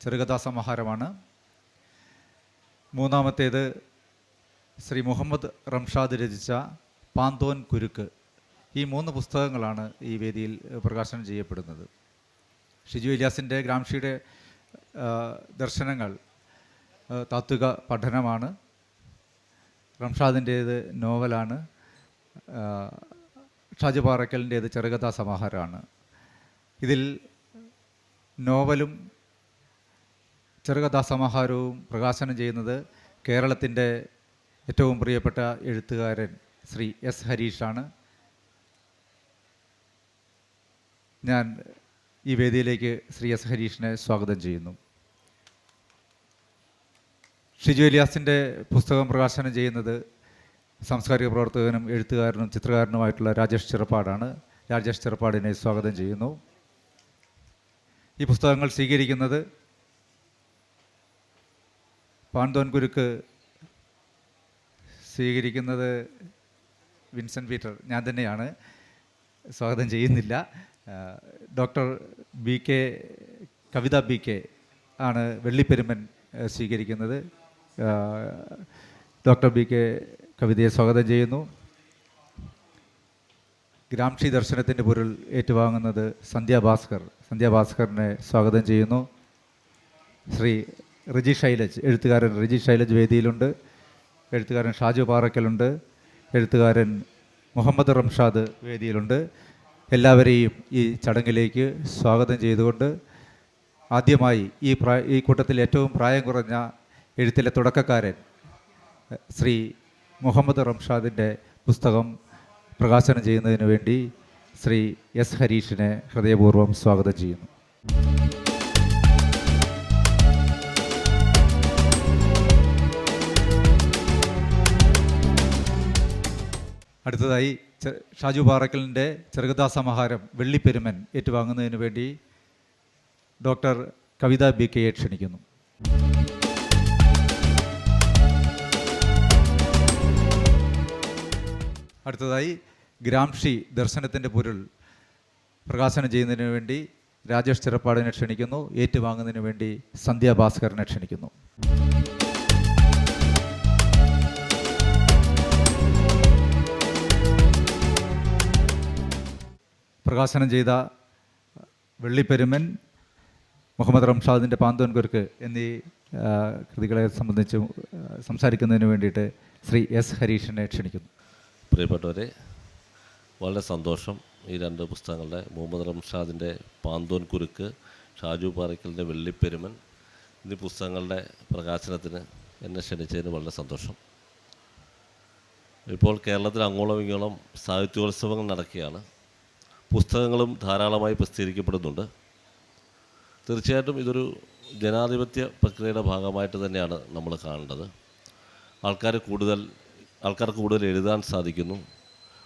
ചെറുകഥാ സമാഹാരമാണ് മൂന്നാമത്തേത് ശ്രീ മുഹമ്മദ് റംഷാദ് രചിച്ച പാന്തോൻ കുരുക്ക്. ഈ മൂന്ന് പുസ്തകങ്ങളാണ് ഈ വേദിയിൽ പ്രകാശനം ചെയ്യപ്പെടുന്നത്. ഷിജു ഇലിയാസിന്റെ ഗ്രാംഷിയുടെ ദർശനങ്ങൾ താത്വിക പഠനമാണ്. റംഷാദിന്റേത് നോവലാണ്. ഷാജു പാറക്കലിന്റേത് ചെറുകഥാ സമാഹാരമാണ് ഇതിൽ നോവലും ചെറുകഥാ സമാഹാരവും പ്രകാശനം ചെയ്യുന്നത് കേരളത്തിന്റെ ഏറ്റവും പ്രിയപ്പെട്ട എഴുത്തുകാരൻ ശ്രീ എസ് ഹരീഷാണ്. ഞാൻ ഈ വേദിയിലേക്ക് ശ്രീ എസ് ഹരീഷിനെ സ്വാഗതം ചെയ്യുന്നു. ഷിജു ഇലിയാസിന്റെ പുസ്തകം പ്രകാശനം ചെയ്യുന്നത് സാംസ്കാരിക പ്രവർത്തകനും എഴുത്തുകാരനും ചിത്രകാരനുമായിട്ടുള്ള രാജേഷ് ചെറുപ്പാടാണ്. രാജേഷ് ചെറുപ്പാടിനെ സ്വാഗതം ചെയ്യുന്നു. ഈ പുസ്തകങ്ങൾ സ്വീകരിക്കുന്നത് പാണ്ഡോൻ കുരുക്ക് സ്വീകരിക്കുന്നത് വിൻസെന്റ് പീറ്റർ. ഞാൻ തന്നെയാണ്. സ്വാഗതം ചെയ്യുന്നില്ല. Doctor B K Kavitha B K ആണ് വെള്ളിപ്പെരുമൻ സ്വീകരിക്കുന്നത്. ഡോക്ടർ ബി കെ കവിതയെ സ്വാഗതം ചെയ്യുന്നു. ഗ്രാംഷി ദർശനത്തിന്റെ പൊരുൾ ഏറ്റുവാങ്ങുന്നത് സന്ധ്യാഭാസ്കർ. സന്ധ്യാഭാസ്കറിനെ സന്ധ്യ ഭാസ്കറിനെ സ്വാഗതം ചെയ്യുന്നു. ശ്രീ റിജി ശൈലജ് എഴുത്തുകാരൻ റിജി ശൈലജ് വേദിയിലുണ്ട്. എഴുത്തുകാരൻ ഷാജു പാറക്കലുണ്ട്. എഴുത്തുകാരൻ മുഹമ്മദ് റംഷാദ് വേദിയിലുണ്ട്. എല്ലാവരെയും ഈ ചടങ്ങിലേക്ക് സ്വാഗതം ചെയ്തുകൊണ്ട് ആദ്യമായി ഈ പ്രായ ഈ കൂട്ടത്തിൽ ഏറ്റവും പ്രായം കുറഞ്ഞ എഴുത്തിലെ തുടക്കക്കാരൻ ശ്രീ മുഹമ്മദ് റംഷാദിന്റെ പുസ്തകം പ്രകാശനം ചെയ്യുന്നതിന് വേണ്ടി ശ്രീ എസ് ഹരീഷിനെ ഹൃദയപൂർവം സ്വാഗതം ചെയ്യുന്നു. അടുത്തതായി ഷാജു പാറക്കലിന്റെ ചെറുകഥാ സമാഹാരം വെള്ളിപ്പെരുമൻ ഏറ്റുവാങ്ങുന്നതിന് വേണ്ടി ഡോക്ടർ കവിത ബി കെയെ ക്ഷണിക്കുന്നു. അടുത്തതായി ഗ്രാംഷി ദർശനത്തിന്റെ പൊരുൾ പ്രകാശനം ചെയ്യുന്നതിന് വേണ്ടി രാജേഷ് ചിറപ്പാടിനെ ക്ഷണിക്കുന്നു. ഏറ്റുവാങ്ങുന്നതിന് വേണ്ടി സന്ധ്യ ഭാസ്കറിനെ ക്ഷണിക്കുന്നു. പ്രകാശനം ചെയ്ത വെള്ളിപ്പെരുമൻ മുഹമ്മദ് റംഷാദിന്റെ പാന്തോൻകുരുക്ക് എന്നീ കൃതികളെ സംബന്ധിച്ച് സംസാരിക്കുന്നതിന് വേണ്ടിയിട്ട് ശ്രീ എസ് ഹരീഷിനെ ക്ഷണിക്കുന്നു. പ്രിയപ്പെട്ടവരെ വളരെ സന്തോഷം ഈ രണ്ട് പുസ്തകങ്ങളുടെ മുഹമ്മദ് റംഷാദിന്റെ പാന്തോൻ കുരുക്ക് ഷാജു പാറയ്ക്കലിന്റെ വെള്ളിപ്പെരുമൻ എന്നീ പുസ്തകങ്ങളുടെ പ്രകാശനത്തിന് എന്നെ ക്ഷണിച്ചതിന് വളരെ സന്തോഷം. ഇപ്പോൾ കേരളത്തിൽ അങ്ങോളം ഇങ്ങോളം സാഹിത്യോത്സവങ്ങൾ നടക്കുകയാണ്. പുസ്തകങ്ങളും ധാരാളമായി പ്രസിദ്ധീകരിക്കപ്പെടുന്നുണ്ട്. തീർച്ചയായിട്ടും ഇതൊരു ജനാധിപത്യ പ്രക്രിയയുടെ ഭാഗമായിട്ട് തന്നെയാണ് നമ്മൾ കാണേണ്ടത്. ആൾക്കാർ കൂടുതൽ ആൾക്കാർക്ക് കൂടുതൽ എഴുതാൻ സാധിക്കുന്നു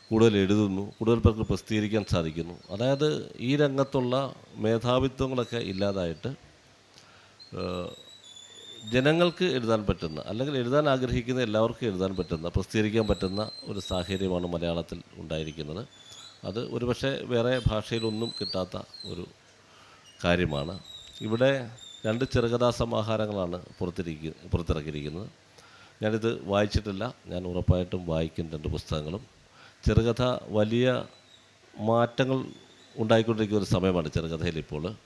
കൂടുതൽ എഴുതുന്നു കൂടുതൽ പേർക്ക് പ്രസിദ്ധീകരിക്കാൻ സാധിക്കുന്നു. അതായത് ഈ രംഗത്തുള്ള മേധാവിത്വങ്ങളൊക്കെ ഇല്ലാതായിട്ട് ജനങ്ങൾക്ക് എഴുതാൻ പറ്റുന്ന അല്ലെങ്കിൽ എഴുതാൻ ആഗ്രഹിക്കുന്ന എല്ലാവർക്കും എഴുതാൻ പറ്റുന്ന പ്രസിദ്ധീകരിക്കാൻ പറ്റുന്ന ഒരു സാഹചര്യമാണ് മലയാളത്തിൽ ഉണ്ടായിരിക്കുന്നത്. അത് ഒരുപക്ഷെ വേറെ ഭാഷയിലൊന്നും കിട്ടാത്ത ഒരു കാര്യമാണ്. ഇവിടെ രണ്ട് ചെറുകഥാ സമാഹാരങ്ങളാണ് പുറത്തിരിക്ക പുറത്തിറക്കിയിരിക്കുന്നത്. ഞാനിത് വായിച്ചിട്ടില്ല. ഞാൻ ഉറപ്പായിട്ടും വായിക്കും രണ്ട് പുസ്തകങ്ങളും. ചെറുകഥ വലിയ മാറ്റങ്ങൾ ഉണ്ടായിക്കൊണ്ടിരിക്കുന്ന ഒരു സമയമാണ് ചെറുകഥയിൽ ഇപ്പോൾ.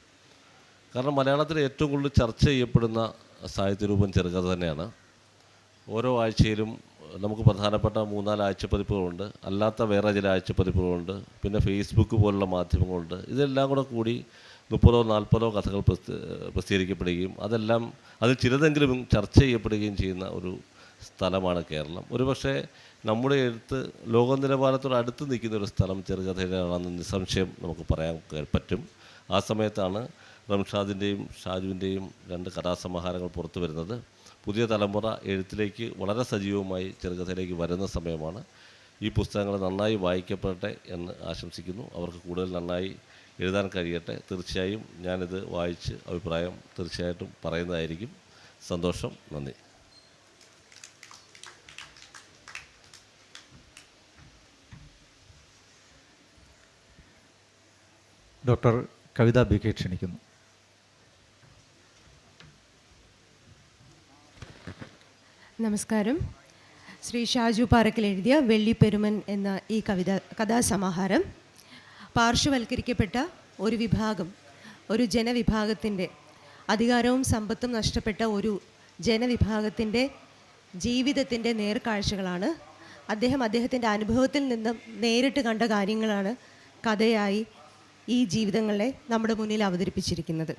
കാരണം മലയാളത്തിൽ ഏറ്റവും കൂടുതൽ ചർച്ച ചെയ്യപ്പെടുന്ന സാഹിത്യരൂപം ചെറുകഥ തന്നെയാണ്. ഓരോ ആഴ്ചയിലും നമുക്ക് പ്രധാനപ്പെട്ട മൂന്നാൽ ആഴ്ചപ്പതിപ്പുകളുണ്ട്. അല്ലാത്ത വേറെ ചില ആഴ്ചപ്പതിപ്പുകളുണ്ട്. പിന്നെ ഫേസ്ബുക്ക് പോലുള്ള മാധ്യമങ്ങളുണ്ട്. ഇതെല്ലാം കൂടെ കൂടി മുപ്പതോ നാൽപ്പതോ കഥകൾ പ്രസിദ്ധീകരിക്കപ്പെടുകയും അതെല്ലാം അതിൽ ചിലതെങ്കിലും ചർച്ച ചെയ്യപ്പെടുകയും ചെയ്യുന്ന ഒരു സ്ഥലമാണ് കേരളം. ഒരുപക്ഷെ നമ്മുടെ എഴുത്ത് ലോക നിലവാരത്തോട് അടുത്ത് നിൽക്കുന്ന ഒരു സ്ഥലം ചെറുകഥയിലാണെന്ന് നിസ്സംശയം നമുക്ക് പറയാൻ പറ്റും. ആ സമയത്താണ് റംഷാദിന്റെയും ഷാജുവിന്റെയും രണ്ട് കഥാസമാഹാരങ്ങൾ പുറത്തു വരുന്നത്. പുതിയ തലമുറ എഴുത്തിലേക്ക് വളരെ സജീവമായി ചെറുകഥയിലേക്ക് വരുന്ന സമയമാണ്. ഈ പുസ്തകങ്ങൾ നന്നായി വായിക്കപ്പെടട്ടെ എന്ന് ആശംസിക്കുന്നു. അവർക്ക് കൂടുതൽ നന്നായി എഴുതാൻ കഴിയട്ടെ. തീർച്ചയായും ഞാനിത് വായിച്ച് അഭിപ്രായം തീർച്ചയായിട്ടും പറയുന്നതായിരിക്കും. സന്തോഷം. നന്ദി. ഡോക്ടർ കവിത ബി കെ ക്ഷണിക്കുന്നു. നമസ്കാരം. ശ്രീ ഷാജു പാറക്കൽ എഴുതിയ വെള്ളിപ്പെരുമൻ എന്ന ഈ കവിത കഥാസമാഹാരം പാർശ്വവൽക്കരിക്കപ്പെട്ട ഒരു വിഭാഗം ഒരു ജനവിഭാഗത്തിന്റെ അധികാരവും സമ്പത്തും നഷ്ടപ്പെട്ട ഒരു ജനവിഭാഗത്തിന്റെ ജീവിതത്തിന്റെ നേർക്കാഴ്ചകളാണ്. അദ്ദേഹം അദ്ദേഹത്തിന്റെ അനുഭവത്തിൽ നിന്നും നേരിട്ട് കണ്ട കാര്യങ്ങളാണ് കഥയായി ഈ ജീവിതങ്ങളെ നമ്മുടെ മുന്നിൽ അവതരിപ്പിച്ചിരിക്കുന്നത്.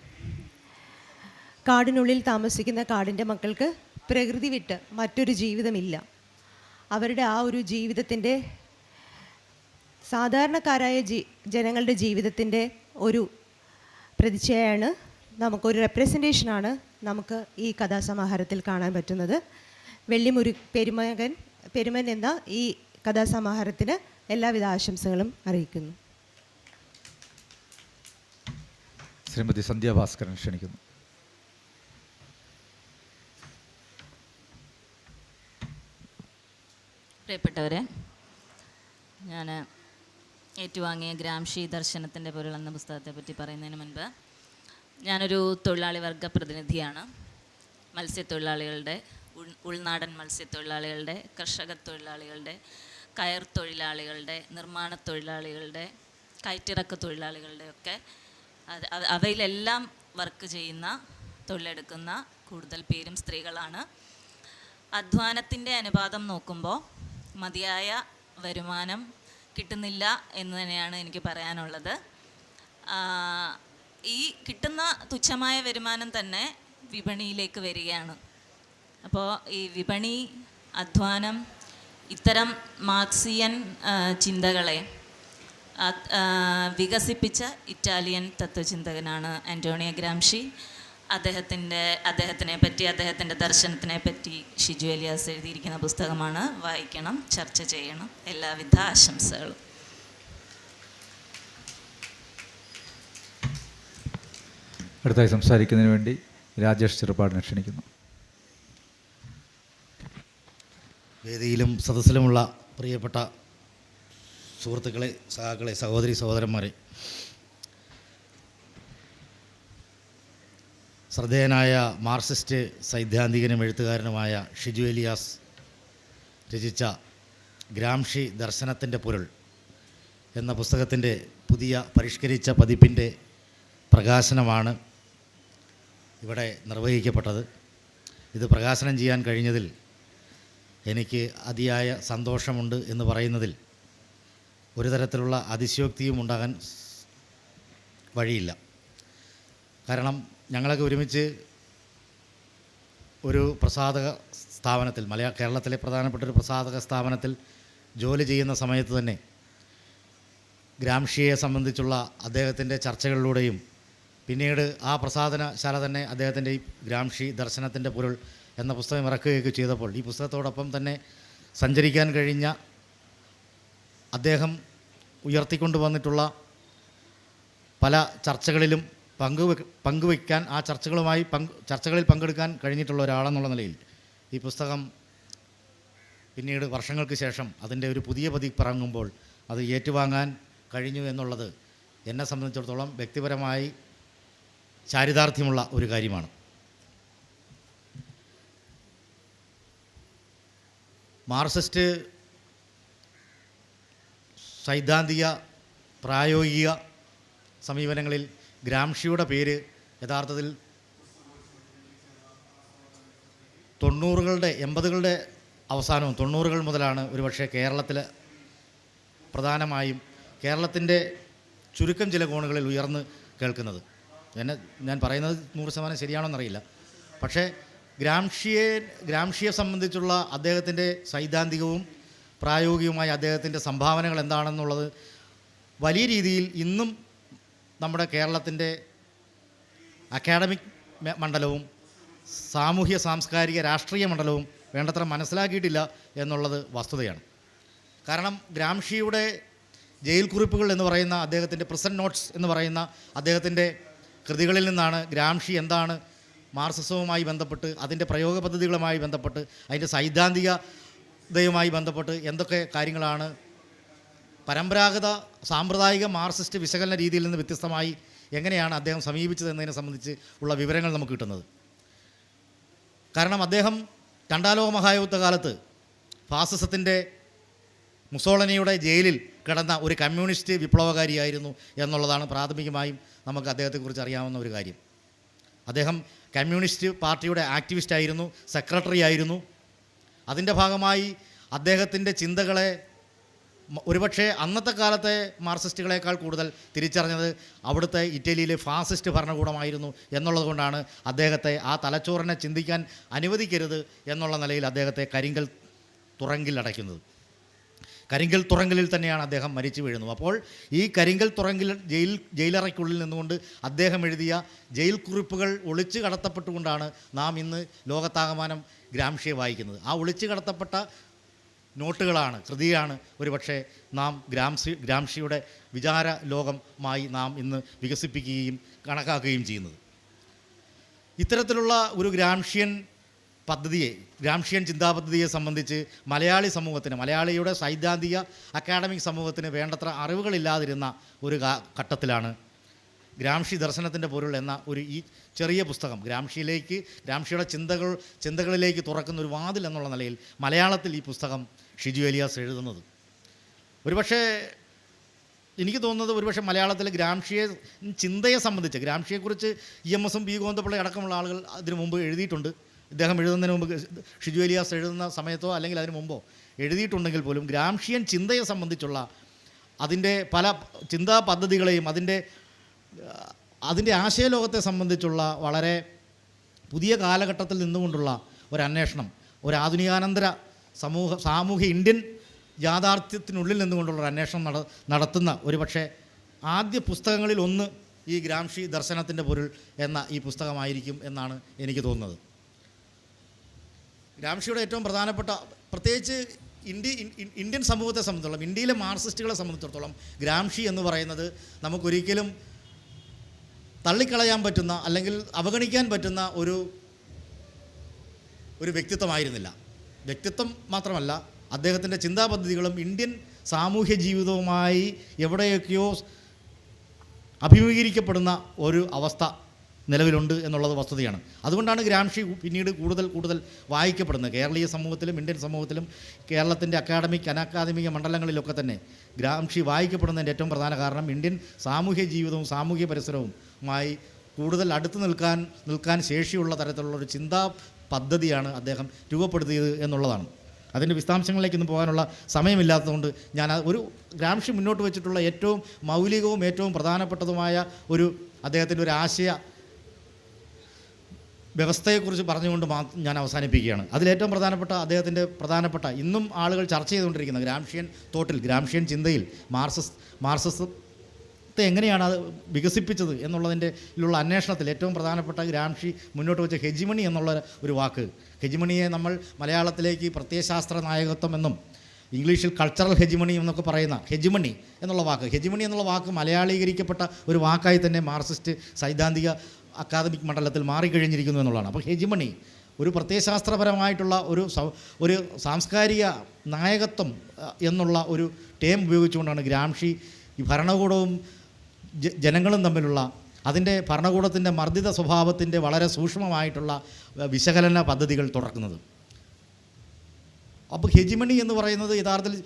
കാടിനുള്ളിൽ താമസിക്കുന്ന കാടിന്റെ മക്കൾക്ക് പ്രകൃതി വിട്ട് മറ്റൊരു ജീവിതമില്ല. അവരുടെ ആ ഒരു ജീവിതത്തിന്റെ സാധാരണക്കാരായ ജീ ജനങ്ങളുടെ ജീവിതത്തിന്റെ ഒരു പ്രതിച്ഛയാണ് നമുക്കൊരു റെപ്രസെന്റേഷനാണ് നമുക്ക് ഈ കഥാസമാഹാരത്തിൽ കാണാൻ പറ്റുന്നത്. വെള്ളിമുരു പെരുമകൻ പെരുമൻ എന്ന ഈ കഥാസമാഹാരത്തിന് എല്ലാവിധ ആശംസകളും അറിയിക്കുന്നു. ശ്രീമതി സന്ധ്യാഭാസ്കരൻ ക്ഷണിക്കുന്നു. പ്രിയപ്പെട്ടവരെ ഞാൻ ഏറ്റുവാങ്ങിയ ഗ്രാംഷി ദർശനത്തിന്റെ പൊരുൾ എന്ന പുസ്തകത്തെ പറ്റി പറയുന്നതിന് മുൻപ് ഞാനൊരു തൊഴിലാളി വർഗ പ്രതിനിധിയാണ്. മത്സ്യത്തൊഴിലാളികളുടെ ഉൾ ഉൾനാടൻ മത്സ്യത്തൊഴിലാളികളുടെ കർഷക തൊഴിലാളികളുടെ കയർ തൊഴിലാളികളുടെ നിർമ്മാണ തൊഴിലാളികളുടെ കയറ്റിറക്ക തൊഴിലാളികളുടെ ഒക്കെ അവയിലെല്ലാം വർക്ക് ചെയ്യുന്ന തൊഴിലെടുക്കുന്ന കൂടുതൽ പേരും സ്ത്രീകളാണ്. അധ്വാനത്തിന്റെ അനുപാതം നോക്കുമ്പോൾ മതിയായ വരുമാനം കിട്ടുന്നില്ല എന്ന് തന്നെയാണ് എനിക്ക് പറയാനുള്ളത്. ഈ കിട്ടുന്ന തുച്ഛമായ വരുമാനം തന്നെ വിപണിയിലേക്ക് വരികയാണ്. അപ്പോൾ ഈ വിപണി അധ്വാനം ഇത്തരം മാർക്സിയൻ ചിന്തകളെ വികസിപ്പിച്ച ഇറ്റാലിയൻ തത്വചിന്തകനാണ് ആന്റോണിയ ഗ്രാംഷി. അദ്ദേഹത്തിന്റെ അദ്ദേഹത്തിനെ പറ്റി അദ്ദേഹത്തിന്റെ ദർശനത്തിനെ പറ്റി ഷിജു എലിയാസ് എഴുതിയിരിക്കുന്ന പുസ്തകമാണ് വായിക്കണം ചർച്ച ചെയ്യണം. എല്ലാവിധ ആശംസകളും. അടുത്തായി സംസാരിക്കുന്നതിന് വേണ്ടി രാജേഷ് ചെറുപ്പാടിനെ ക്ഷണിക്കുന്നു. വേദിയിലും സദസ്സിലുമുള്ള പ്രിയപ്പെട്ട സുഹൃത്തുക്കളെ സഹാക്കളെ സഹോദരി സഹോദരന്മാരെ ശ്രദ്ധേയനായ മാർക്സിസ്റ്റ് സൈദ്ധാന്തികനും എഴുത്തുകാരനുമായ ഷിജു എലിയാസ് രചിച്ച ഗ്രാംഷി ദർശനത്തിന്റെ പൊരുൾ എന്ന പുസ്തകത്തിന്റെ പുതിയ പരിഷ്കരിച്ച പതിപ്പിന്റെ പ്രകാശനമാണ് ഇവിടെ നിർവഹിക്കപ്പെട്ടത്. ഇത് പ്രകാശനം ചെയ്യാൻ കഴിഞ്ഞതിൽ എനിക്ക് അതിയായ സന്തോഷമുണ്ട് എന്ന് പറയുന്നതിൽ ഒരു തരത്തിലുള്ള അതിശയോക്തിയും ഉണ്ടാകാൻ വഴിയില്ല. കാരണം ഞങ്ങളൊക്കെ ഒരുമിച്ച് ഒരു പ്രസാധക സ്ഥാപനത്തിൽ മലയാ കേരളത്തിലെ പ്രധാനപ്പെട്ട ഒരു പ്രസാധക സ്ഥാപനത്തിൽ ജോലി ചെയ്യുന്ന സമയത്ത് തന്നെ ഗ്രാംഷിയെ സംബന്ധിച്ചുള്ള അദ്ദേഹത്തിന്റെ ചർച്ചകളിലൂടെയും പിന്നീട് ആ പ്രസാധനശാല തന്നെ അദ്ദേഹത്തിന്റെ ഈ ഗ്രാംഷി ദർശനത്തിന്റെ പൊരുൾ എന്ന പുസ്തകം ഇറക്കുകയൊക്കെ ചെയ്തപ്പോൾ ഈ പുസ്തകത്തോടൊപ്പം തന്നെ സഞ്ചരിക്കാൻ കഴിഞ്ഞ അദ്ദേഹം ഉയർത്തിക്കൊണ്ടു വന്നിട്ടുള്ള പല ചർച്ചകളിലും പങ്കുവെ പങ്കുവയ്ക്കാൻ ആ ചർച്ചകളുമായി പങ്ക് ചർച്ചകളിൽ പങ്കെടുക്കാൻ കഴിഞ്ഞിട്ടുള്ള ഒരാളെന്നുള്ള നിലയിൽ ഈ പുസ്തകം പിന്നീട് വർഷങ്ങൾക്ക് ശേഷം അതിന്റെ ഒരു പുതിയ പതിപ്പ് പറങ്ങുമ്പോൾ അത് ഏറ്റുവാങ്ങാൻ കഴിഞ്ഞു എന്നുള്ളത് എന്നെ സംബന്ധിച്ചിടത്തോളം വ്യക്തിപരമായി ചാരിതാർത്ഥ്യമുള്ള ഒരു കാര്യമാണ്. മാർക്സിസ്റ്റ് സൈദ്ധാന്തിക പ്രായോഗിക സമീപനങ്ങളിൽ ഗ്രാംഷിയുടെ പേര് യഥാർത്ഥത്തിൽ തൊണ്ണൂറുകളുടെ എൺപതുകളുടെ അവസാനവും തൊണ്ണൂറുകൾ മുതലാണ് ഒരുപക്ഷെ കേരളത്തിൽ പ്രധാനമായും കേരളത്തിന്റെ ചുരുക്കം ചില കോണുകളിൽ ഉയർന്ന് കേൾക്കുന്നത്. എന്നെ ഞാൻ പറയുന്നത് നൂറ് ശതമാനം ശരിയാണോന്നറിയില്ല. പക്ഷേ ഗ്രാംഷിയെ ഗ്രാംഷിയെ സംബന്ധിച്ചുള്ള അദ്ദേഹത്തിന്റെ സൈദ്ധാന്തികവും പ്രായോഗികവുമായ അദ്ദേഹത്തിന്റെ സംഭാവനകൾ എന്താണെന്നുള്ളത് വലിയ രീതിയിൽ ഇന്നും നമ്മുടെ കേരളത്തിന്റെ അക്കാഡമിക് മണ്ഡലവും സാമൂഹ്യ സാംസ്കാരിക രാഷ്ട്രീയ മണ്ഡലവും വേണ്ടത്ര മനസ്സിലാക്കിയിട്ടില്ല എന്നുള്ളത് വസ്തുതയാണ്. കാരണം ഗ്രാംഷിയുടെ ജയിൽ കുറിപ്പുകൾ എന്ന് പറയുന്ന അദ്ദേഹത്തിന്റെ പ്രസന്റ് നോട്ട്സ് എന്ന് പറയുന്ന അദ്ദേഹത്തിന്റെ കൃതികളിൽ നിന്നാണ് ഗ്രാംഷി എന്താണ് മാർസിസവുമായി ബന്ധപ്പെട്ട് അതിന്റെ പ്രയോഗ പദ്ധതികളുമായി ബന്ധപ്പെട്ട് അതിന്റെ സൈദ്ധാന്തികതയുമായി ബന്ധപ്പെട്ട് എന്തൊക്കെ കാര്യങ്ങളാണ് പരമ്പരാഗത സാമ്പ്രദായിക മാർസിസ്റ്റ് വിശകലന രീതിയിൽ നിന്ന് വ്യത്യസ്തമായി എങ്ങനെയാണ് അദ്ദേഹം സമീപിച്ചത് എന്നതിനെ സംബന്ധിച്ച് ഉള്ള വിവരങ്ങൾ നമുക്ക് കിട്ടുന്നത്. കാരണം അദ്ദേഹം രണ്ടാലോക മഹായുദ്ധ കാലത്ത് ഫാസിസത്തിന്റെ മുസോളനിയുടെ ജയിലിൽ കിടന്ന ഒരു കമ്മ്യൂണിസ്റ്റ് വിപ്ലവകാരിയായിരുന്നു എന്നുള്ളതാണ് പ്രാഥമികമായും നമുക്ക് അദ്ദേഹത്തെക്കുറിച്ച് അറിയാവുന്ന ഒരു കാര്യം. അദ്ദേഹം കമ്മ്യൂണിസ്റ്റ് പാർട്ടിയുടെ ആക്ടിവിസ്റ്റ് ആയിരുന്നു സെക്രട്ടറി ആയിരുന്നു അതിന്റെ ഭാഗമായി അദ്ദേഹത്തിന്റെ ചിന്തകളെ ഒരുപക്ഷെ അന്നത്തെ കാലത്തെ മാർക്സിസ്റ്റുകളെക്കാൾ കൂടുതൽ തിരിച്ചറിഞ്ഞത് അവിടുത്തെ ഇറ്റലിയിലെ ഫാസിസ്റ്റ് ഭരണകൂടമായിരുന്നു എന്നുള്ളതുകൊണ്ടാണ് അദ്ദേഹത്തെ ആ തലച്ചോറിനെ ചിന്തിക്കാൻ അനുവദിക്കരുത് എന്നുള്ള നിലയിൽ അദ്ദേഹത്തെ കരിങ്കൽ തുറങ്കിൽ അടയ്ക്കുന്നത്. കരിങ്കൽ തുറങ്കലിൽ തന്നെയാണ് അദ്ദേഹം മരിച്ചു വീഴുന്നത്. അപ്പോൾ ഈ കരിങ്കൽ തുറങ്കിൽ ജയിൽ ജയിലറയ്ക്കുള്ളിൽ നിന്നുകൊണ്ട് അദ്ദേഹം എഴുതിയ ജയിൽ കുറിപ്പുകൾ ഒളിച്ചു കടത്തപ്പെട്ടുകൊണ്ടാണ് നാം ഇന്ന് ലോകത്താകമാനം ഗ്രാംഷിയെ വായിക്കുന്നത്. ആ ഒളിച്ചു കടത്തപ്പെട്ട നോട്ടുകളാണ് കൃതിയാണ്. ഒരുപക്ഷെ നാം ഗ്രാംസി ഗ്രാംഷിയുടെ വിചാര ലോകമായി നാം ഇന്ന് വികസിപ്പിക്കുകയും കണക്കാക്കുകയും ചെയ്യുന്നത്. ഇത്തരത്തിലുള്ള ഒരു ഗ്രാംഷ്യൻ പദ്ധതിയെ ഗ്രാംഷ്യൻ ചിന്താ പദ്ധതിയെ സംബന്ധിച്ച് മലയാളി സമൂഹത്തിന് മലയാളിയുടെ സൈദ്ധാന്തിക അക്കാഡമിക് സമൂഹത്തിന് വേണ്ടത്ര അറിവുകളില്ലാതിരുന്ന ഒരു ഘട്ടത്തിലാണ് ഗ്രാംഷി ദർശനത്തിന്റെ പൊരുൾ എന്ന ഒരു ഈ ചെറിയ പുസ്തകം ഗ്രാംഷിയിലേക്ക് ഗ്രാംഷിയുടെ ചിന്തകൾ ചിന്തകളിലേക്ക് തുറക്കുന്ന ഒരു വാതിൽ എന്നുള്ള നിലയിൽ മലയാളത്തിൽ ഈ പുസ്തകം ഷിജു എലിയാസ് എഴുതുന്നത്. ഒരുപക്ഷേ എനിക്ക് തോന്നുന്നത് ഒരുപക്ഷെ മലയാളത്തിലെ ഗ്രാംഷിയെ ചിന്തയെ സംബന്ധിച്ച് ഗ്രാംഷിയെക്കുറിച്ച് ഇ എം എസും ബി ഗോന്തപിള്ള അടക്കമുള്ള ആളുകൾ അതിനു മുമ്പ് എഴുതിയിട്ടുണ്ട്. ഇദ്ദേഹം എഴുതുന്നതിന് മുമ്പ് ഷിജു എലിയാസ് എഴുതുന്ന സമയത്തോ അല്ലെങ്കിൽ അതിനു മുമ്പോ എഴുതിയിട്ടുണ്ടെങ്കിൽ പോലും ഗ്രാംഷിയൻ ചിന്തയെ സംബന്ധിച്ചുള്ള അതിന്റെ പല ചിന്താ പദ്ധതികളെയും അതിന്റെ അതിന്റെ ആശയലോകത്തെ സംബന്ധിച്ചുള്ള വളരെ പുതിയ കാലഘട്ടത്തിൽ നിന്നുകൊണ്ടുള്ള ഒരു അന്വേഷണം ഒരു ആധുനികാനന്തര സമൂഹ സാമൂഹ്യ ഇന്ത്യൻ യാഥാർത്ഥ്യത്തിനുള്ളിൽ നിന്നുകൊണ്ടുള്ള അന്വേഷണം നട നടത്തുന്ന ഒരു പക്ഷേ ആദ്യ പുസ്തകങ്ങളിൽ ഒന്ന് ഈ ഗ്രാംഷി ദർശനത്തിന്റെ പൊരുൾ എന്ന ഈ പുസ്തകമായിരിക്കും എന്നാണ് എനിക്ക് തോന്നുന്നത്. ഗ്രാംഷിയുടെ ഏറ്റവും പ്രധാനപ്പെട്ട പ്രത്യേകിച്ച് ഇന്ത്യ ഇന്ത്യൻ സമൂഹത്തെ സംബന്ധിച്ചിടത്തോളം ഇന്ത്യയിലെ മാർക്സിസ്റ്റുകളെ സംബന്ധിച്ചിടത്തോളം ഗ്രാംഷി എന്ന് പറയുന്നത് നമുക്കൊരിക്കലും തള്ളിക്കളയാൻ പറ്റുന്ന അല്ലെങ്കിൽ അവഗണിക്കാൻ പറ്റുന്ന ഒരു ഒരു വ്യക്തിത്വമായിരുന്നില്ല. വ്യക്തിത്വം മാത്രമല്ല അദ്ദേഹത്തിന്റെ ചിന്താപദ്ധതികളും ഇന്ത്യൻ സാമൂഹ്യ ജീവിതവുമായി എവിടെയൊക്കെയോ അഭിമുഖീകരിക്കപ്പെടുന്ന ഒരു അവസ്ഥ നിലവിലുണ്ട് എന്നുള്ളത് വസ്തുതയാണ്. അതുകൊണ്ടാണ് ഗ്രാംഷി പിന്നീട് കൂടുതൽ കൂടുതൽ വായിക്കപ്പെടുന്നത്. കേരളീയ സമൂഹത്തിലും ഇന്ത്യൻ സമൂഹത്തിലും കേരളത്തിന്റെ അക്കാഡമിക് അനാക്കാദമിക മണ്ഡലങ്ങളിലൊക്കെ തന്നെ ഗ്രാംഷി വായിക്കപ്പെടുന്നതിന്റെ ഏറ്റവും പ്രധാന കാരണം ഇന്ത്യൻ സാമൂഹ്യ ജീവിതവും സാമൂഹ്യ പരിസരവുമായി കൂടുതൽ അടുത്ത് നിൽക്കാൻ നിൽക്കാൻ ശേഷിയുള്ള തരത്തിലുള്ള ഒരു ചിന്താ പദ്ധതിയാണ് അദ്ദേഹം രൂപപ്പെടുത്തിയത് എന്നുള്ളതാണ്. അതിന്റെ വിശദാംശങ്ങളിലേക്ക് ഇന്ന് പോകാനുള്ള സമയമില്ലാത്തതുകൊണ്ട് ഞാൻ ഒരു ഗ്രാംഷി മുന്നോട്ട് വെച്ചിട്ടുള്ള ഏറ്റവും മൗലികവും ഏറ്റവും പ്രധാനപ്പെട്ടതുമായ ഒരു അദ്ദേഹത്തിന്റെ ഒരു ആശയ വ്യവസ്ഥയെക്കുറിച്ച് പറഞ്ഞുകൊണ്ട് മാത്രം ഞാൻ അവസാനിപ്പിക്കുകയാണ്. അതിലേറ്റവും പ്രധാനപ്പെട്ട അദ്ദേഹത്തിന്റെ പ്രധാനപ്പെട്ട ഇന്നും ആളുകൾ ചർച്ച ചെയ്തുകൊണ്ടിരിക്കുന്ന ഗ്രാംഷ്യൻ തോട്ടിൽ ഗ്രാംഷ്യൻ ചിന്തയിൽ മാർക്സിസ് മാർക്സിസത്തെ എങ്ങനെയാണ് അത് വികസിപ്പിച്ചത് എന്നുള്ളതിന്റെ ഉള്ള അന്വേഷണത്തിൽ ഏറ്റവും പ്രധാനപ്പെട്ട ഗ്രാംഷി മുന്നോട്ട് വെച്ച ഹെജിമണി എന്നുള്ള ഒരു വാക്ക്. ഹെജിമണിയെ നമ്മൾ മലയാളത്തിലേക്ക് പ്രത്യയശാസ്ത്ര നായകത്വം എന്നും ഇംഗ്ലീഷിൽ കൾച്ചറൽ ഹെജിമണി എന്നൊക്കെ പറയുന്ന ഹെജിമണി എന്നുള്ള വാക്ക്. ഹെജിമണി എന്നുള്ള വാക്ക് മലയാളീകരിക്കപ്പെട്ട ഒരു വാക്കായി തന്നെ മാർക്സിസ്റ്റ് സൈദ്ധാന്തിക അക്കാദമിക് മണ്ഡലത്തിൽ മാറിക്കഴിഞ്ഞിരിക്കുന്നു എന്നുള്ളതാണ്. അപ്പോൾ ഹെജിമണി ഒരു പ്രത്യയശാസ്ത്രപരമായിട്ടുള്ള ഒരു ഒരു സാംസ്കാരിക നായകത്വം എന്നുള്ള ഒരു ടേം ഉപയോഗിച്ചുകൊണ്ടാണ് ഗ്രാംഷി ഈ ഭരണകൂടവും ജനങ്ങളും തമ്മിലുള്ള അതിന്റെ ഭരണകൂടത്തിന്റെ മർദ്ദിത സ്വഭാവത്തിന്റെ വളരെ സൂക്ഷ്മമായിട്ടുള്ള വിശകലന പദ്ധതികൾ തുറക്കുന്നത്. അപ്പോൾ ഹെജിമണി എന്ന് പറയുന്നത് യഥാർത്ഥത്തിൽ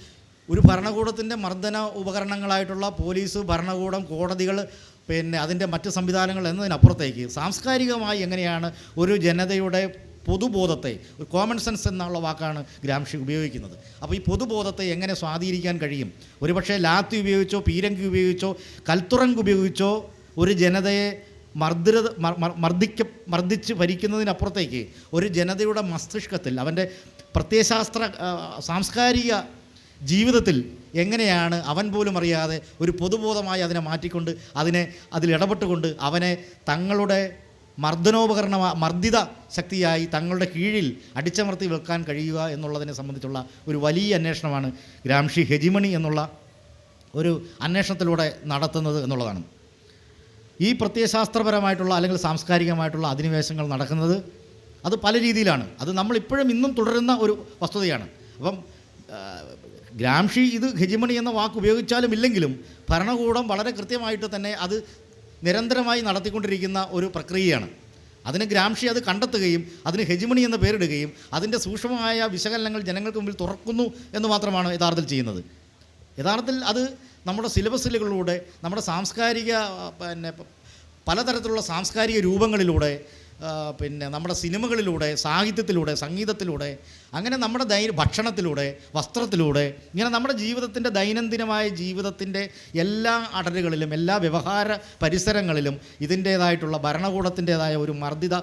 ഒരു ഭരണകൂടത്തിന്റെ മർദ്ദന ഉപകരണങ്ങളായിട്ടുള്ള പോലീസ് ഭരണകൂടം കോടതികൾ പിന്നെ അതിന്റെ മറ്റ് സംവിധാനങ്ങൾ എന്നതിനപ്പുറത്തേക്ക് സാംസ്കാരികമായി എങ്ങനെയാണ് ഒരു ജനതയുടെ പൊതുബോധത്തെ ഒരു കോമൺ സെൻസ് എന്നുള്ള വാക്കാണ് ഗ്രാംഷി ഉപയോഗിക്കുന്നത്. അപ്പോൾ ഈ പൊതുബോധത്തെ എങ്ങനെ സ്വാധീനിക്കാൻ കഴിയും? ഒരുപക്ഷെ ലാത്തി ഉപയോഗിച്ചോ പീരങ്കി ഉപയോഗിച്ചോ കൽത്തുറങ്ക് ഉപയോഗിച്ചോ ഒരു ജനതയെ മർദ്ദിത മർ- മർ- മർദ്ദിക്ക മർദ്ദിച്ച് ഭരിക്കുന്നതിനപ്പുറത്തേക്ക് ഒരു ജനതയുടെ മസ്തിഷ്കത്തിൽ അവന്റെ പ്രത്യയശാസ്ത്ര സാംസ്കാരിക ജീവിതത്തിൽ എങ്ങനെയാണ് അവൻ പോലും അറിയാതെ ഒരു പൊതുബോധമായി അതിനെ മാറ്റിക്കൊണ്ട് അതിനെ അതിൽ ഇടപെട്ടുകൊണ്ട് അവനെ തങ്ങളുടെ മർദ്ദനോപകരണ മർദ്ദിത ശക്തിയായി തങ്ങളുടെ കീഴിൽ അടിച്ചമർത്തി വിൽക്കാൻ കഴിയുക എന്നുള്ളതിനെ സംബന്ധിച്ചുള്ള ഒരു വലിയ അന്വേഷണമാണ് ഗ്രാംഷി ഹെജിമണി എന്നുള്ള ഒരു അന്വേഷണത്തിലൂടെ നടത്തുന്നത് എന്നുള്ളതാണ്. ഈ പ്രത്യയശാസ്ത്രപരമായിട്ടുള്ള അല്ലെങ്കിൽ സാംസ്കാരികമായിട്ടുള്ള അധിനിവേശങ്ങൾ നടക്കുന്നത് അത് പല രീതിയിലാണ്. അത് നമ്മളിപ്പോഴും ഇന്നും തുടരുന്ന ഒരു വസ്തുതയാണ്. അപ്പം ഗ്രാംഷി ഇത് ഹെജിമണി എന്ന വാക്ക് ഉപയോഗിച്ചാലും ഇല്ലെങ്കിലും ഭരണകൂടം വളരെ കൃത്യമായിട്ട് തന്നെ അത് നിരന്തരമായി നടത്തിക്കൊണ്ടിരിക്കുന്ന ഒരു പ്രക്രിയയാണ്. അതിന് ഗ്രാംഷി അത് കണ്ടെത്തുകയും അതിന് ഹെജിമണി എന്ന പേരിടുകയും അതിന്റെ സൂക്ഷ്മമായ വിശകലനങ്ങൾ ജനങ്ങൾക്ക് മുമ്പിൽ തുറക്കുന്നു എന്ന് മാത്രമാണ് യഥാർത്ഥത്തിൽ ചെയ്യുന്നത്. യഥാർത്ഥത്തിൽ അത് നമ്മുടെ സിലബസുകളിലൂടെ നമ്മുടെ സാംസ്കാരിക പിന്നെ പലതരത്തിലുള്ള സാംസ്കാരിക രൂപങ്ങളിലൂടെ പിന്നെ നമ്മുടെ സിനിമകളിലൂടെ സാഹിത്യത്തിലൂടെ സംഗീതത്തിലൂടെ അങ്ങനെ നമ്മുടെ ദൈ ഭക്ഷണത്തിലൂടെ വസ്ത്രത്തിലൂടെ ഇങ്ങനെ നമ്മുടെ ജീവിതത്തിന്റെ ദൈനംദിനമായ ജീവിതത്തിന്റെ എല്ലാ അടലുകളിലും എല്ലാ വ്യവഹാര പരിസരങ്ങളിലും ഇതിന്റേതായിട്ടുള്ള ഭരണകൂടത്തിന്റേതായ ഒരു മർദ്ദിത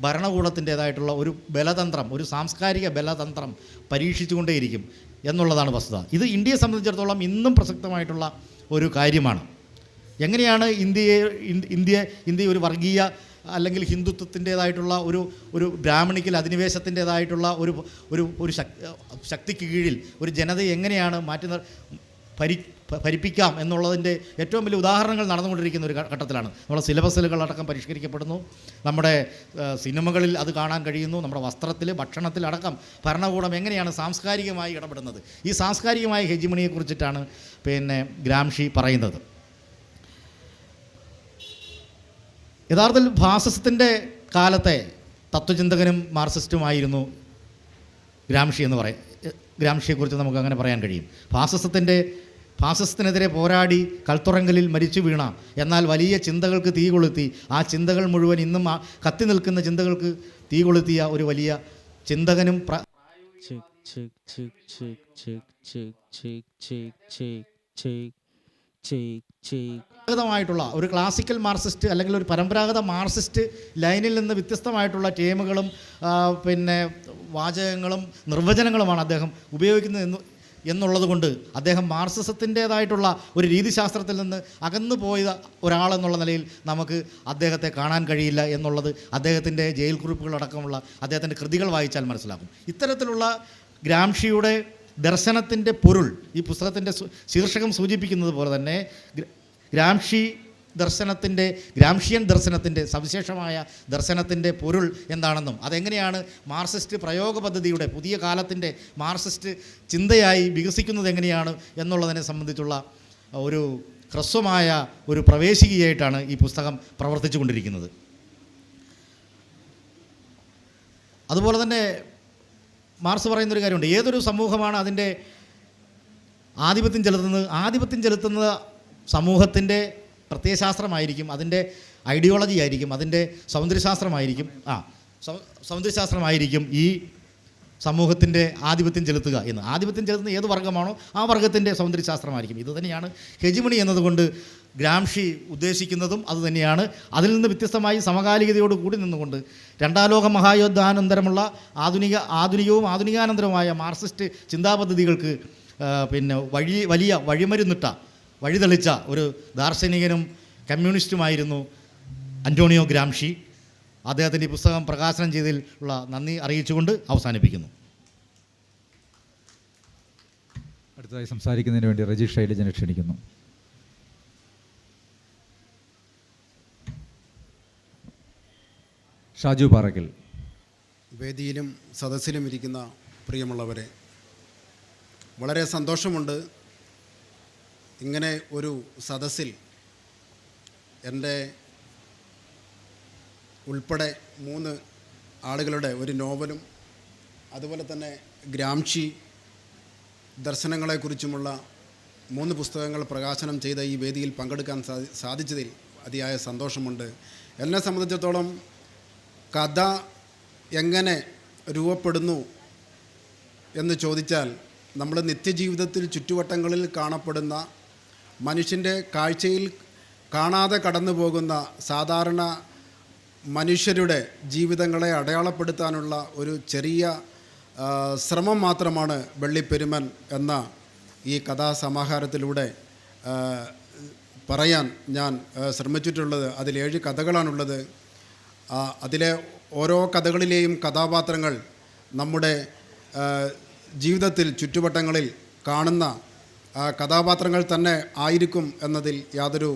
ഭരണകൂടത്തിന്റേതായിട്ടുള്ള ഒരു ബലതന്ത്രം ഒരു സാംസ്കാരിക ബലതന്ത്രം പരീക്ഷിച്ചുകൊണ്ടേയിരിക്കും എന്നുള്ളതാണ് വസ്തുത. ഇത് ഇന്ത്യയെ സംബന്ധിച്ചിടത്തോളം ഇന്നും പ്രസക്തമായിട്ടുള്ള ഒരു കാര്യമാണ്. എങ്ങനെയാണ് ഇന്ത്യയെ ഇന്ത്യ- ഇന്ത്യ ഒരു വർഗീയ അല്ലെങ്കിൽ ഹിന്ദുത്വത്തിന്റേതായിട്ടുള്ള ഒരു ഒരു ബ്രാഹ്മണിക്കൽ അധിനിവേശത്തിന്റേതായിട്ടുള്ള ഒരു ഒരു ഒരു ശക്- ശക്തിക്ക് കീഴിൽ ഒരു ജനതയെ എങ്ങനെയാണ് മാറ്റി ഭരി ഭരിപ്പിക്കാം എന്നുള്ളതിന്റെ ഏറ്റവും വലിയ ഉദാഹരണങ്ങൾ നടന്നുകൊണ്ടിരിക്കുന്ന ഒരു ഘട്ടത്തിലാണ്. നമ്മുടെ സിലബസുകളടക്കം പരിഷ്കരിക്കപ്പെടുന്നു. നമ്മുടെ സിനിമകളിൽ അത് കാണാൻ കഴിയുന്നു. നമ്മുടെ വസ്ത്രത്തിൽ ഭക്ഷണത്തിലടക്കം ഭരണകൂടം എങ്ങനെയാണ് സാംസ്കാരികമായി ഇടപെടുന്നത്? ഈ സാംസ്കാരികമായ ഹെജിമണിയെക്കുറിച്ചിട്ടാണ് പിന്നെ ഗ്രാംഷി പറയുന്നത്. യഥാർത്ഥത്തിൽ ഫാസിസത്തിന്റെ കാലത്തെ തത്വചിന്തകനും മാർസിസ്റ്റുമായിരുന്നു ഗ്രാംഷി എന്ന് പറയും ഗ്രാംഷിയെക്കുറിച്ച് നമുക്ക് അങ്ങനെ പറയാൻ കഴിയും ഫാസിസത്തിന്റെ ഫാസിസത്തിനെതിരെ പോരാടി കൽത്തുറങ്കലിൽ മരിച്ചു വീണ എന്നാൽ വലിയ ചിന്തകൾക്ക് തീ കൊളുത്തി ആ ചിന്തകൾ മുഴുവൻ ഇന്നും കത്തി നിൽക്കുന്ന ചിന്തകൾക്ക് തീ കൊളുത്തിയ ഒരു വലിയ ചിന്തകനും പ്ര ചിക് ചിക് ചിക് ചിക് ചിക് ചിക് ചിക് chick പരമ്പരാഗതമായിട്ടുള്ള ഒരു ക്ലാസിക്കൽ മാർക്സിസ്റ്റ് അല്ലെങ്കിൽ ഒരു പരമ്പരാഗത മാർക്സിസ്റ്റ് ലൈനിൽ നിന്ന് വ്യത്യസ്തമായിട്ടുള്ള ടീമുകളും പിന്നെ വാചകങ്ങളും നിർവചനങ്ങളുമാണ് അദ്ദേഹം ഉപയോഗിക്കുന്നത് എന്ന് എന്നുള്ളത് കൊണ്ട് അദ്ദേഹം മാർക്സിസത്തിന്റേതായിട്ടുള്ള ഒരു രീതിശാസ്ത്രത്തിൽ നിന്ന് അകന്നു പോയ ഒരാളെന്നുള്ള നിലയിൽ നമുക്ക് അദ്ദേഹത്തെ കാണാൻ കഴിയില്ല എന്നുള്ളത് അദ്ദേഹത്തിന്റെ ജയിൽ കുറിപ്പുകളടക്കമുള്ള അദ്ദേഹത്തിന്റെ കൃതികൾ വായിച്ചാൽ മനസ്സിലാക്കും ഇത്തരത്തിലുള്ള ഗ്രാംഷിയുടെ ദർശനത്തിന്റെ പൊരുൾ. ഈ പുസ്തകത്തിന്റെ ശീർഷകം സൂചിപ്പിക്കുന്നത് പോലെ തന്നെ ഗ്രാംഷി ദർശനത്തിന്റെ ഗ്രാംഷിയൻ ദർശനത്തിന്റെ സവിശേഷമായ ദർശനത്തിന്റെ പൊരുൾ എന്താണെന്നും അതെങ്ങനെയാണ് മാർസിസ്റ്റ് പ്രയോഗ പദ്ധതിയുടെ പുതിയ കാലത്തിന്റെ മാർസിസ്റ്റ് ചിന്തയായി വികസിക്കുന്നത് എങ്ങനെയാണ് എന്നുള്ളതിനെ സംബന്ധിച്ചുള്ള ഒരു ഹ്രസ്വമായ ഒരു പ്രവേശികയായിട്ടാണ് ഈ പുസ്തകം പ്രവർത്തിച്ചു കൊണ്ടിരിക്കുന്നത് അതുപോലെ തന്നെ മാർക്സ് പറയുന്നൊരു കാര്യമുണ്ട്. ഏതൊരു സമൂഹമാണ് അതിന്റെ ആധിപത്യം ചെലുത്തുന്നത്? ആധിപത്യം ചെലുത്തുന്ന സമൂഹത്തിന്റെ പ്രത്യയശാസ്ത്രമായിരിക്കും അതിന്റെ ഐഡിയോളജി ആയിരിക്കും അതിന്റെ സൗന്ദര്യശാസ്ത്രമായിരിക്കും ആ സൗന്ദര്യശാസ്ത്രമായിരിക്കും ഈ സമൂഹത്തിന്റെ ആധിപത്യം ചെലുത്തുക എന്ന്. ആധിപത്യം ചെലുത്തുന്ന ഏത് വർഗമാണോ ആ വർഗത്തിന്റെ സൗന്ദര്യശാസ്ത്രമായിരിക്കും. ഇത് തന്നെയാണ് ഹെജിമണി എന്നതുകൊണ്ട് ഗ്രാംഷി ഉദ്ദേശിക്കുന്നതും അതുതന്നെയാണ് അതിൽ നിന്ന് വ്യത്യസ്തമായി സമകാലികതയോട് കൂടി നിന്നുകൊണ്ട് രണ്ടാം ലോക ആധുനിക ആധുനികവും ആധുനികാനന്തരവുമായ മാർക്സിസ്റ്റ് ചിന്താപദ്ധതികൾക്ക് പിന്നെ വഴി വലിയ വഴിമരുന്നിട്ട വഴിതെളിച്ച ഒരു ദാർശനികനും കമ്മ്യൂണിസ്റ്റുമായിരുന്നു അന്റോണിയോ ഗ്രാംഷി. അദ്ദേഹത്തിന്റെ ഈ പുസ്തകം പ്രകാശനം ചെയ്തതിൽ ഉള്ള നന്ദി അറിയിച്ചുകൊണ്ട് അവസാനിപ്പിക്കുന്നു. അടുത്തതായി സംസാരിക്കുന്നതിന് വേണ്ടി റജീഷ് ശൈലജനെ ക്ഷണിക്കുന്നു. ഷാജു പാറക്കൽ. വേദിയിലും സദസ്സിലും ഇരിക്കുന്ന പ്രിയമുള്ളവരെ വളരെ സന്തോഷമുണ്ട് ഇങ്ങനെ ഒരു സദസ്സിൽ എന്റെ ഉൾപ്പെടെ മൂന്ന് ആളുകളുടെ ഒരു നോവലും അതുപോലെ തന്നെ ഗ്രാംഷി ദർശനങ്ങളെക്കുറിച്ചുമുള്ള മൂന്ന് പുസ്തകങ്ങൾ പ്രകാശനം ചെയ്ത ഈ വേദിയിൽ പങ്കെടുക്കാൻ സാധി സാധിച്ചതിൽ അതിയായ സന്തോഷമുണ്ട്. എന്നെ സംബന്ധിച്ചിടത്തോളം കഥ എങ്ങനെ രൂപപ്പെടുന്നു എന്ന് ചോദിച്ചാൽ നമ്മൾ നിത്യജീവിതത്തിൽ ചുറ്റുവട്ടങ്ങളിൽ കാണപ്പെടുന്ന മനുഷ്യന്റെ കാഴ്ചയിൽ കാണാതെ കടന്നു പോകുന്ന സാധാരണ മനുഷ്യരുടെ ജീവിതങ്ങളെ അടയാളപ്പെടുത്താനുള്ള ഒരു ചെറിയ ശ്രമം മാത്രമാണ് വെള്ളിപ്പെരുമൻ എന്ന ഈ കഥാസമാഹാരത്തിലൂടെ പറയാൻ ഞാൻ ശ്രമിച്ചിട്ടുള്ളത്. അതിലേഴ് കഥകളാണുള്ളത്. അതിലെ ഓരോ കഥകളിലെയും കഥാപാത്രങ്ങൾ നമ്മുടെ ജീവിതത്തിൽ ചുറ്റുവട്ടങ്ങളിൽ കാണുന്ന കഥാപാത്രങ്ങൾ തന്നെ ആയിരിക്കും എന്നതിൽ യാതൊരു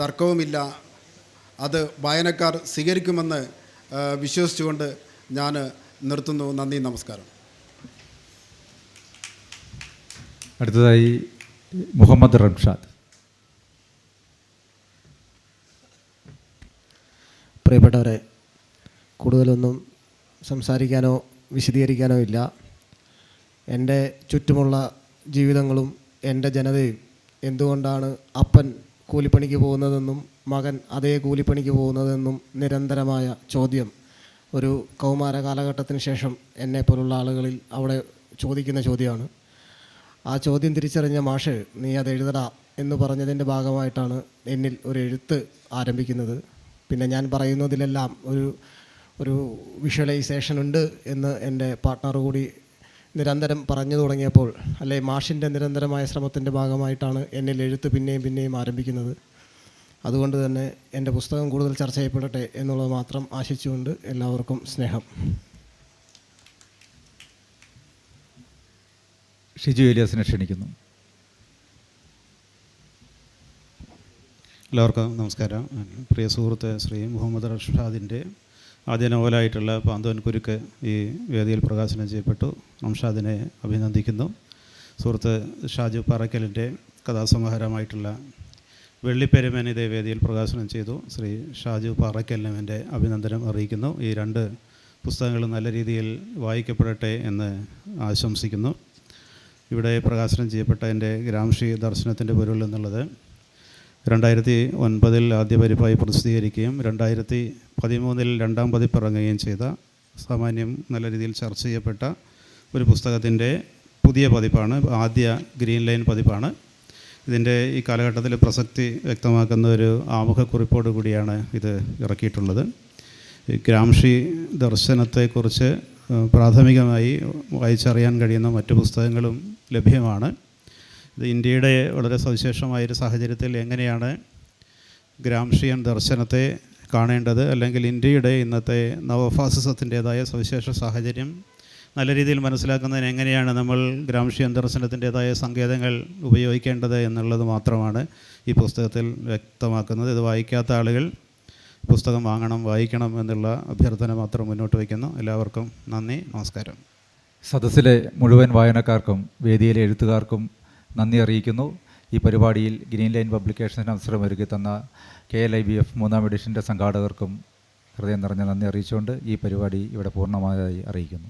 തർക്കവുമില്ല. അത് വായനക്കാർ സ്വീകരിക്കുമെന്ന് വിശ്വസിച്ചുകൊണ്ട് ഞാൻ നിർത്തുന്നു. നന്ദി നമസ്കാരം. അടുത്തതായി മുഹമ്മദ് റംഷാദ്. പ്രിയപ്പെട്ടവരെ കൂടുതലൊന്നും സംസാരിക്കാനോ വിശദീകരിക്കാനോ ഇല്ല. എന്റെ ചുറ്റുമുള്ള ജീവിതങ്ങളും എന്റെ ജനതയും എന്തുകൊണ്ടാണ് അപ്പൻ കൂലിപ്പണിക്ക് പോകുന്നതെന്നും മകൻ അതേ കൂലിപ്പണിക്ക് പോകുന്നതെന്നും നിരന്തരമായ ചോദ്യം. ഒരു കൗമാര കാലഘട്ടത്തിന് ശേഷം എന്നെപ്പോലുള്ള ആളുകളിൽ അവിടെ ചോദിക്കുന്ന ചോദ്യമാണ്. ആ ചോദ്യം തിരിച്ചറിഞ്ഞ മാഷ് നീ അത് എഴുതടാ എന്ന് പറഞ്ഞതിന്റെ ഭാഗമായിട്ടാണ് എന്നിൽ ഒരു എഴുത്ത് ആരംഭിക്കുന്നത്. പിന്നെ ഞാൻ പറയുന്നതിലെല്ലാം ഒരു ഒരു വിഷ്വലൈസേഷൻ ഉണ്ട് എന്ന് എന്റെ പാർട്ട്ണർ കൂടി നിരന്തരം പറഞ്ഞു തുടങ്ങിയപ്പോൾ അല്ലെ മാഷിന്റെ നിരന്തരമായ ശ്രമത്തിന്റെ ഭാഗമായിട്ടാണ് എന്നിൽ എഴുത്ത് പിന്നെയും പിന്നെയും ആരംഭിക്കുന്നത്. അതുകൊണ്ട് തന്നെ എന്റെ പുസ്തകം കൂടുതൽ ചർച്ച ചെയ്യപ്പെടട്ടെ എന്നുള്ളത് മാത്രം ആശിച്ചുകൊണ്ട് എല്ലാവർക്കും സ്നേഹം. ഷിജു ഏലിയാസിനെ ക്ഷണിക്കുന്നു. എല്ലാവർക്കും നമസ്കാരം. പ്രിയ സുഹൃത്ത് ശ്രീ മുഹമ്മദ് റഷാദിന്റെ ആദ്യ നോവലായിട്ടുള്ള പാന്തോൻ കുരുക്ക് ഈ വേദിയിൽ പ്രകാശനം ചെയ്യപ്പെട്ടു. റംഷാദിനെ അഭിനന്ദിക്കുന്നു. സുഹൃത്ത് ഷാജു പാറക്കലിന്റെ കഥാസമാഹാരമായിട്ടുള്ള വെള്ളിപ്പെരുമൻ ഇതേ വേദിയിൽ പ്രകാശനം ചെയ്തു. ശ്രീ ഷാജു പാറയ്ക്കെല്ലാം എന്റെ അഭിനന്ദനം അറിയിക്കുന്നു. ഈ രണ്ട് പുസ്തകങ്ങളും നല്ല രീതിയിൽ വായിക്കപ്പെടട്ടെ എന്ന് ആശംസിക്കുന്നു. ഇവിടെ പ്രകാശനം ചെയ്യപ്പെട്ട എന്റെ ഗ്രാംഷി ദർശനത്തിന്റെ പൊരുൾ എന്നുള്ളത് രണ്ടായിരത്തി ഒൻപതിൽ ആദ്യ പതിപ്പായി പ്രസിദ്ധീകരിക്കുകയും രണ്ടായിരത്തി പതിമൂന്നിൽ രണ്ടാം പതിപ്പ് ഇറങ്ങുകയും ചെയ്ത സാമാന്യം നല്ല രീതിയിൽ ചർച്ച ചെയ്യപ്പെട്ട ഒരു പുസ്തകത്തിന്റെ പുതിയ പതിപ്പാണ്. ആദ്യ ഗ്രീൻ ലൈൻ പതിപ്പാണ്. ഇതിന്റെ ഈ കാലഘട്ടത്തിൽ പ്രസക്തി വ്യക്തമാക്കുന്ന ഒരു ആമുഖക്കുറിപ്പോട് കൂടിയാണ് ഇത് ഇറക്കിയിട്ടുള്ളത്. ഗ്രാംഷി ദർശനത്തെക്കുറിച്ച് പ്രാഥമികമായി വായിച്ചറിയാൻ കഴിയുന്ന മറ്റു പുസ്തകങ്ങളും ലഭ്യമാണ്. ഇത് ഇന്ത്യയുടെ വളരെ സവിശേഷമായൊരു സാഹചര്യത്തിൽ എങ്ങനെയാണ് ഗ്രാംഷിയൻ ദർശനത്തെ കാണേണ്ടത് അല്ലെങ്കിൽ ഇന്ത്യയുടെ ഇന്നത്തെ നവഫാസിസത്തിന്റേതായ സവിശേഷ സാഹചര്യം നല്ല രീതിയിൽ മനസ്സിലാക്കുന്നതിന് എങ്ങനെയാണ് നമ്മൾ ഗ്രാംഷിയൻ ദർശനത്തിന്റെതായ സങ്കേതങ്ങൾ ഉപയോഗിക്കേണ്ടത് എന്നുള്ളത് മാത്രമാണ് ഈ പുസ്തകത്തിൽ വ്യക്തമാക്കുന്നത്. ഇത് വായിക്കാത്ത ആളുകൾ പുസ്തകം വാങ്ങണം വായിക്കണം എന്നുള്ള അഭ്യർത്ഥന മാത്രം മുന്നോട്ട് വയ്ക്കുന്നു. എല്ലാവർക്കും നന്ദി നമസ്കാരം. സദസ്സിലെ മുഴുവൻ വായനക്കാർക്കും വേദിയിലെ എഴുത്തുകാർക്കും നന്ദി അറിയിക്കുന്നു. ഈ പരിപാടിയിൽ ഗ്രീൻ ലൈൻ പബ്ലിക്കേഷന് അവസരമൊരുക്കി തന്ന K L I B F മൂന്നാം എഡിഷന്റെ സംഘാടകർക്കും ഹൃദയം നിറഞ്ഞ നന്ദി അറിയിച്ചുകൊണ്ട് ഈ പരിപാടി ഇവിടെ പൂർണമായതായി അറിയിക്കുന്നു.